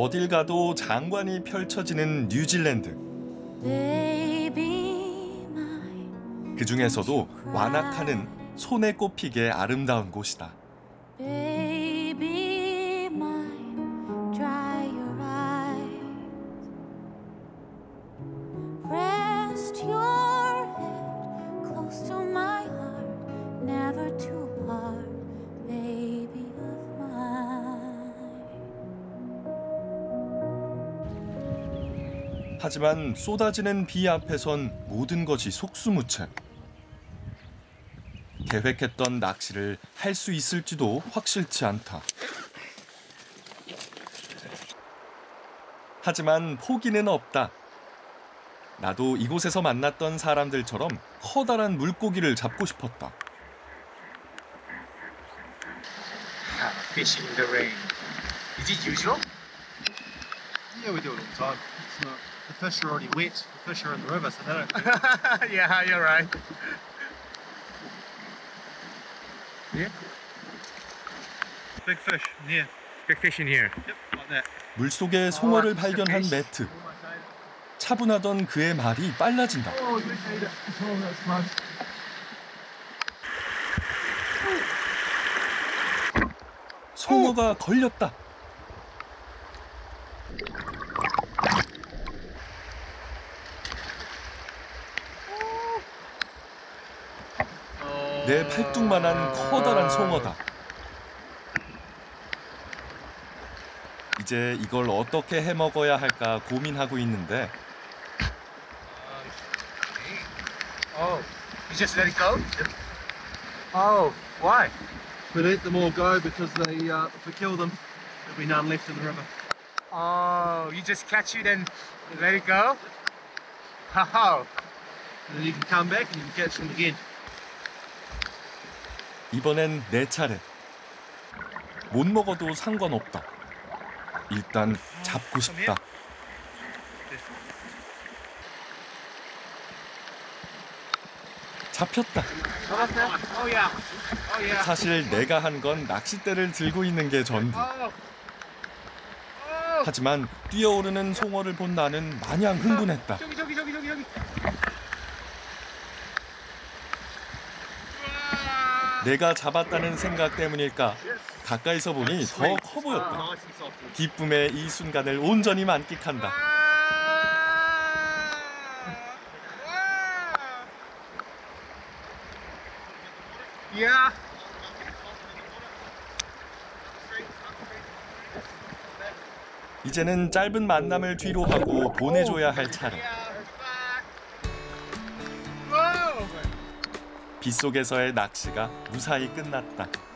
어딜 가도 장관이 펼쳐지는 뉴질랜드. 그 중에서도 완악하는 손에 꼽히게 아름다운 곳이다. baby, my 하지만 쏟아지는 비 앞에선 모든 것이 속수무책. 계획했던 낚시를 할 수 있을지도 확실치 않다. 하지만 포기는 없다. 나도 이곳에서 만났던 사람들처럼 커다란 물고기를 잡고 싶었다. Fishing in the rain. Is it usual? Yeah, we do it all the time. It's not, the fish are already wet. The fish are in the river, so they don't. yeah, you're right. Yeah, Big fish in here. big fish in here. Yep, like that. 물 속에 송어를 발견한 매트. 차분하던 그의 말이 빨라진다. Oh. Oh. 송어가 걸렸다. 내 팔뚝만한 커다란 송어다. 이제 이걸 어떻게 해 먹어야 할까 고민하고 있는데 Oh, you just let it go? Oh, why? We let them all go because they, uh, if we kill them, there'll be none left in the river. Oh, you just catch it and let it go? How? And then you can come back and you can catch them again. 이번엔 내 차례. 못 먹어도 상관없다. 일단 잡고 싶다. 잡혔다. 사실 내가 한 건 낚싯대를 들고 있는 게 전부. 하지만 뛰어오르는 송어를 본 나는 마냥 흥분했다. 저기 저기 저기 저기 저기. 내가 잡았다는 생각 때문일까 가까이서 보니 더 커 보였다. 기쁨의 이 순간을 온전히 만끽한다. Yeah. 이제는 짧은 만남을 뒤로 하고 보내줘야 할 차례. 빗속에서의 낚시가 무사히 끝났다.